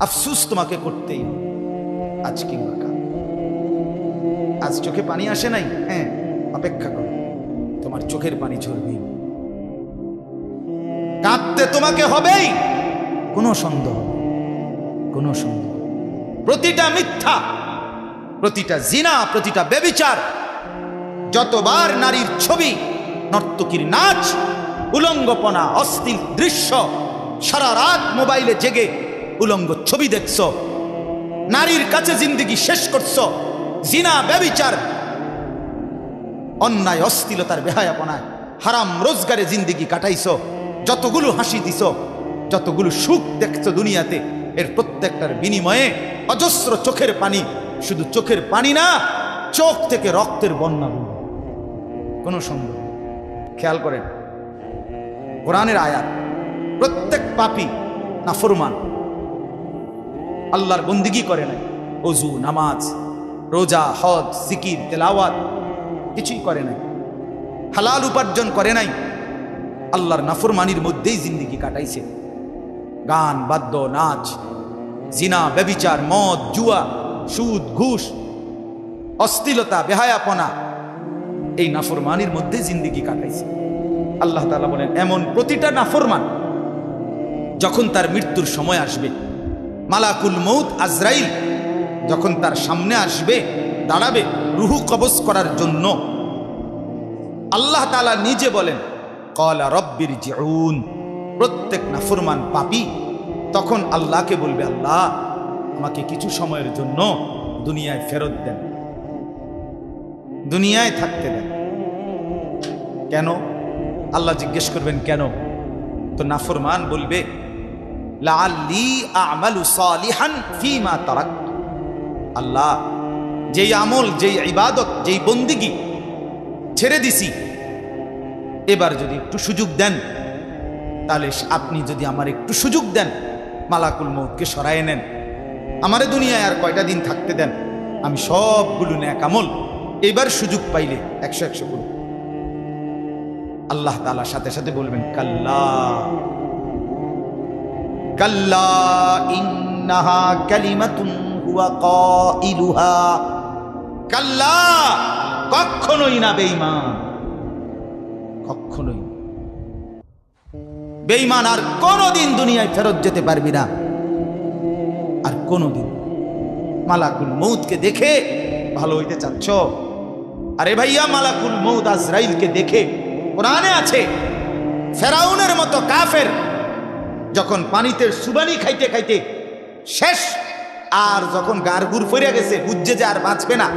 আফসুস তোমাকে করতেই আজ কিংবা কাল। আজ চোখে পানি আসে নাই? হ্যাঁ অপেক্ষা করো। তোমার চোখের পানি ঝরবে কাঁদতে তোমাকে হবেই। কোনো সন্দেহ কোনো সন্দেহ প্রতিটা মিথ্যা, প্রতিটা জিনা, প্রতিটা বেবিচার যতবার নারীর ছবি, নর্তকীর নাচ, উলঙ্গপনা অস্থির দৃশ্য, সারা রাত মোবাইলে জেগে উলঙ্গ ছবি দেখছ। নারীর কাছে জিন্দিগি শেষ করছ। জিনা, ব্যবিচার, অন্যায়, অস্থিলতার বেহায়াপনায় হারাম রোজগারে জিন্দিগি কাটাইছো। যতগুলো হাসি দিছ, যতগুলো সুখ দেখছ দুনিয়াতে, এর প্রত্যেকটার বিনিময়ে অজস্র চোখের পানি, শুধু চোখের পানি না, চোখ থেকে রক্তের বন্যা বইবে। কোনো সন্দেহ খেয়াল করেন, কোরআনের আয়াত, প্রত্যেক পাপি নাফরমান। আল্লাহর বন্দিগি করে নাই। অজু নামাজ, রোজা, হজ, জিকির, তেলাওয়াত কিছুই করে নাই। হালাল উপার্জন করে নাই। আল্লাহর নাফরমানির মধ্যেই জিন্দিগি কাটাইছে। গান, বাদ্য, নাচ, জিনা, ব্যবিচার, মদ, জুয়া, সুদ, ঘুষ অস্থিলতা বেহায়াপনা এই নাফরমানির মধ্যে জিন্দিগি কাটাইছে। আল্লাহ তাআলা বলেন, এমন প্রতিটা নাফরমান যখন তার মৃত্যুর সময় আসবে মালাকুল মৌত আজরাইল যখন তার সামনে আসবে, দাঁড়াবে রুহু কবজ করার জন্য। আল্লাহ তাআলা নিজে বলেন, কলা রব্বির জিউন। প্রত্যেক নাফরমান পাপি তখন আল্লাহকে বলবে, আল্লাহ, আমাকে কিছু সময়ের জন্য দুনিয়ায় ফেরত দেন। দুনিয়ায় থাকতে দেন। কেন? আল্লাহ জিজ্ঞেস করবেন, কেন? তো নাফরমান বলবে আল্লাহ, যেই আমল, যেই ইবাদত, যেই বন্দিগি ছেড়ে দিছি, এবার যদি একটু সুযোগ দেন, তাহলে আপনি যদি আমার একটু সুযোগ দেন, মালাকুল মৌতকে সরায় নেন, আমারে দুনিয়ায় আর কয়টা দিন থাকতে দেন, আমি সবগুলো ন্যাক আমল এবার সুযোগ পাইলে একশো একশো করব আল্লাহ তাআলার সাথে সাথে বলবেন, কাল্লা কাল্লা ইন্নাহা কাল্লা কখনোই না বেঈমান কখনোই। বেঈমান আর কোনোদিন দুনিয়ায় ফেরত যেতে পারবি না আর কোনোদিন মালাকুল মৌতকে দেখে ভালো হইতে চাচ্ছ আরে ভাইয়া মালাকুল মৌত আজরাইলকে দেখে কোরআনে আছে ফেরাউনের মতো কাফের যখন পানিতে সুবানি খাইতে খাইতে শেষ, আর যখন গারগুর ফিরে গেছে, বুঝছে যে আর বাঁচবে না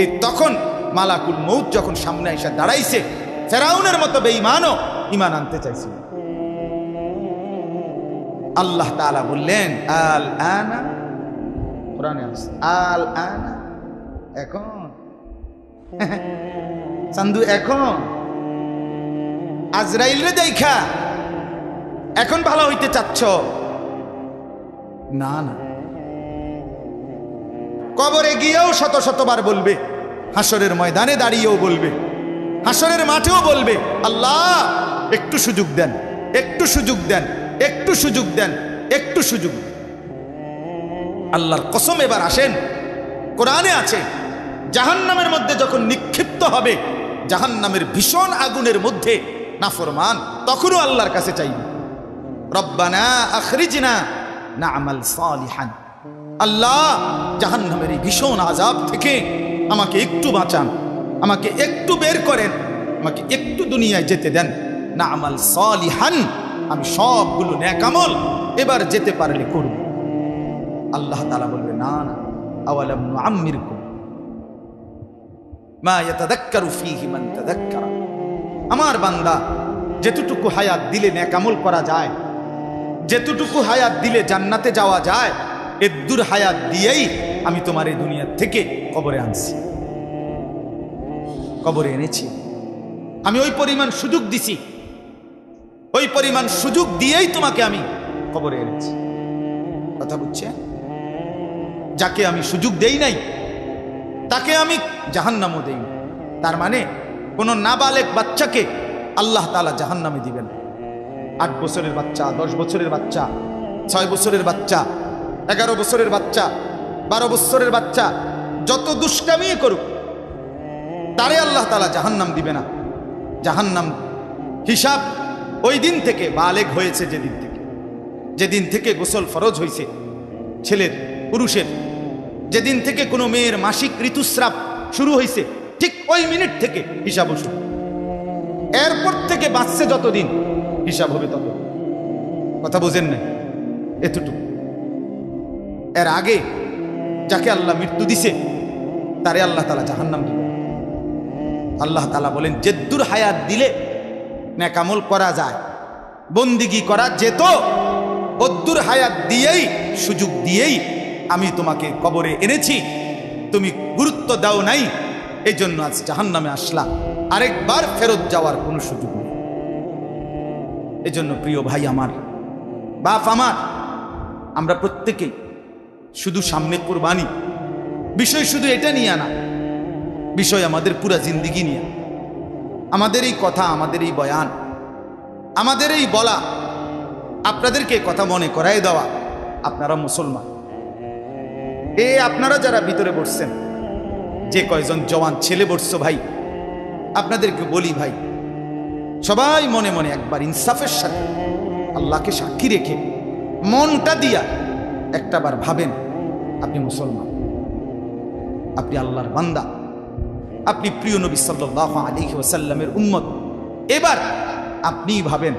এই তখন মালাকুল মৌত যখন সামনে এসে দাঁড়াইছে, ফেরাউনের মতো বেঈমানও ইমান আনতে চাইছিল। আল্লাহ তাআলা বললেন, আল আনা? কোরআনে আল আনা? এখন? চান্দু, এখন? আজরাইল রে দেখা। এখন ভালো হইতে চাচ্ছ? না না। কবরে গিয়েও শত শতবার বলবে হাসরের ময়দানে দাঁড়িয়েও বলবে হাসরের মাঠেও বলবে আল্লাহ একটু সুযোগ দেন একটু সুযোগ দেন একটু সুযোগ দেন একটু সুযোগ আল্লাহর কসম এবার আসেন কোরআনে আছে জাহান্নামের মধ্যে যখন নিক্ষিপ্ত হবে জাহান্নামের ভীষণ আগুনের মধ্যে নাফরমান তখনও আল্লাহর কাছে চাইবে। রব্বানা আখরিজনা না আমাল সালিহান। আল্লাহ জাহান্নামের এই ভীষণ আজাব থেকে আমাকে একটু বাঁচান, আমাকে একটু বের করেন, আমাকে একটু দুনিয়ায় যেতে দেন। না আমাল সালিহান, আমি সবগুলো ন্যাকামল এবার যেতে পারলে করব। আল্লাহ তালা বলবে, না না, আওয়ালাম আম্মিরকুম মা ইয়াতাদাক্কারু ফীহি মান তাদাক্কারা। আমার বান্দা যেতটুকু হায়াত দিলে ন্যাকামল করা যায় যেতটুকু হায়াত দিলে জান্নাতে যাওয়া যায়, এদ্দুর হায়াত দিয়েই আমি তোমার এই দুনিয়ার থেকে কবরে আনছি। কবরে এনেছি। আমি ওই পরিমাণ সুযোগ দিছি। ওই পরিমাণ সুযোগ দিয়েই তোমাকে আমি কবরে এনেছি। কথা বুঝছে? যাকে আমি সুযোগ দেই নাই, তাকে আমি জাহান্নামও দেই তার মানে কোনো নাবালেক বাচ্চাকে আল্লাহ তালা জাহান্নামে দিবেন আট বছরের বাচ্চা, দশ বছরের বাচ্চা, ছয় বছরের বাচ্চা, এগারো বছরের বাচ্চা, বারো বছরের বাচ্চা, যত দুষ্টামি করুক, তারে আল্লাহ তালা জাহান্নাম দিবে না। জাহান্নাম হিসাব ওই দিন থেকে বালেগ হয়েছে যেদিন থেকে। যেদিন থেকে গোসল ফরজ হয়েছে ছেলের, পুরুষের। যেদিন থেকে কোনো মেয়ের মাসিক ঋতুস্রাব শুরু হয়েছে ঠিক ওই মিনিট থেকে হিসাব শুরু এরপর থেকে বাঁচছে যতদিন হিসাব হবে তত কথা বোঝেন না, এতটুকু। এর আগে যাকে আল্লাহ মৃত্যু দিছে, তারে আল্লাহ তালা জাহান্নাম দিবে আল্লাহ তালা বলেন, জেদ্দুর হায়াত দিলে ন্যাকামল করা যায়, বন্দিগি করা যেত অদ্দুর হায়াত দিয়েই, সুযোগ দিয়েই আমি তোমাকে কবরে এনেছি, তুমি গুরুত্ব দাও নাই এই জন্য আজ জাহান্নামে আসলা। আরেকবার ফেরত যাওয়ার কোনো সুযোগ নেই। এই জন্য প্রিয় ভাই আমার, বাপ আমার, আমরা প্রত্যেকেই শুধু সামনে কোরবানি। বিষয় শুধু এটা নিয়ে আনা বিষয় আমাদের পুরা জিন্দিগি নিয়ে। আমাদের এই কথা, আমাদের এই বয়ান, আমাদের এই বলা, আপনাদেরকে কথা মনে করাই দেওয়া, আপনারা মুসলমান। এ আপনারা যারা ভিতরে বসছেন, যে কয়জন জওয়ান ছেলে বসছো ভাই, আপনাদেরকে বলি ভাই সবাই মনে মনে একবার ইনসাফের সাথে আল্লাহকে সাক্ষী রেখে মনটা দিয়া একটাবার ভাবেন, আপনি মুসলমান, আপনি আল্লাহর বান্দা, আপনি প্রিয় নবী সাল্লাহ আলী ওসাল্লামের উম্মত। এবার আপনি ভাবেন,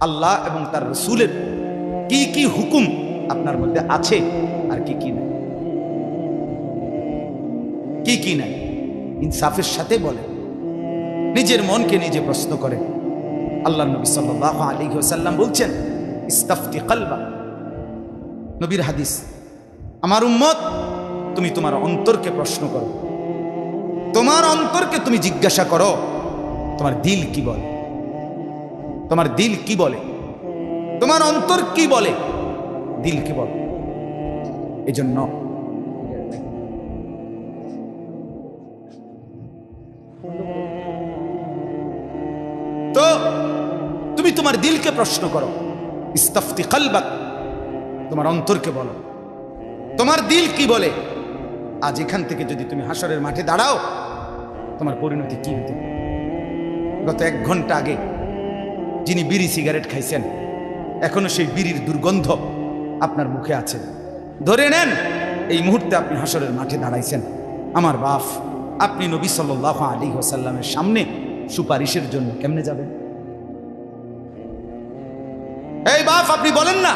আল্লাহ এবং তার রসুলের কি কি হুকুম আপনার মধ্যে আছে আর কি কি নাই? কি কি নাই? ইনসাফের সাথে বলেন। নিজের মনকে নিজে প্রশ্ন করে। আল্লাহ নবী সাল্লাহ আলী ওসাল্লাম বলছেন, ইস্তাফতি কালবা। নবীর হাদিস, আমার উম্মত, তুমি তোমার অন্তরকে প্রশ্ন করো। তোমার অন্তরকে তুমি জিজ্ঞাসা করো, তোমার দিল কি বলে? তোমার দিল কি বলে? তোমার অন্তর কি বলে? দিল কি বলে? এজন্য তোমার দিলকে প্রশ্ন করো। ইস্তাফতি কালবাক, তোমার অন্তরকে বলো। তোমার দিল কি বলে? আজ এখান থেকে যদি তুমি হাসরের মাঠে দাঁড়াও, তোমার পরিণতি কি হতে গত এক ঘণ্টা আগে যিনি বিড়ি সিগারেট খাইছেন, এখনও সেই বিড়ির দুর্গন্ধ আপনার মুখে আছে। ধরে নেন, এই মুহূর্তে আপনি হাসরের মাঠে দাঁড়াইছেন। আমার বাপ, আপনি নবী সাল্লাহ আলী হোসাল্লামের সামনে সুপারিশের জন্য কেমনে যাবেন? এই বাপ, আপনি বলেন না।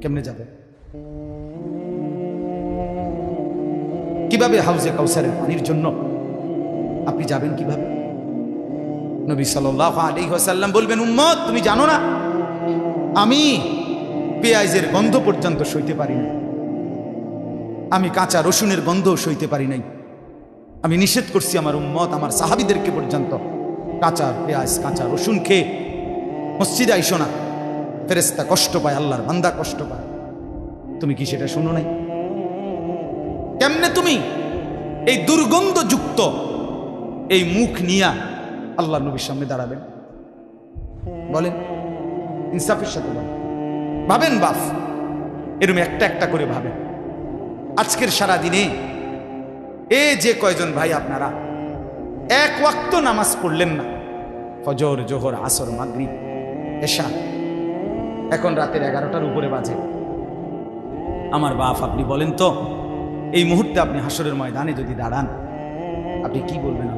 কেমনে যাবে? কীভাবে হাউজে কাউসারের পানির জন্য আপনি যাবেন কীভাবে? নবী সাল্লাহ আলী হাসাল্লাম বলবেন, উম্মত, তুমি জানো না, আমি পেঁয়াজের গন্ধ পর্যন্ত সইতে পারি না আমি কাঁচা রসুনের গন্ধ সইতে পারি নাই। আমি নিষেধ করছি আমার উম্মত, আমার সাহাবিদেরকে পর্যন্ত কাঁচা পেঁয়াজ, কাঁচা রসুন খেয়ে মসজিদে আইসো না। ফেরেস্তা কষ্ট পায়, আল্লাহর বান্দা কষ্ট পায়। তুমি কি সেটা শোনো নাই? কেমনে তুমি এই দুর্গন্ধযুক্ত এই মুখ নিয়া আল্লাহ নবীর সামনে দাঁড়াবেন? বলেন, ইনসাফের সাথে বলেন। ভাবেন বাফ এরম একটা একটা করে ভাবেন। আজকের সারা দিনে এ যে কয়জন ভাই আপনারা, এক ওয়াক্ত নামাজ পড়লেন না। ফজর, জোহর, আসর, মাগরিব। এশা এখন রাতের এগারোটার উপরে বাজে। আমার বাপ, আপনি বলেন তো, এই মুহূর্তে আপনি হাসরের ময়দানে যদি দাঁড়ান, আপনি কি বলবেন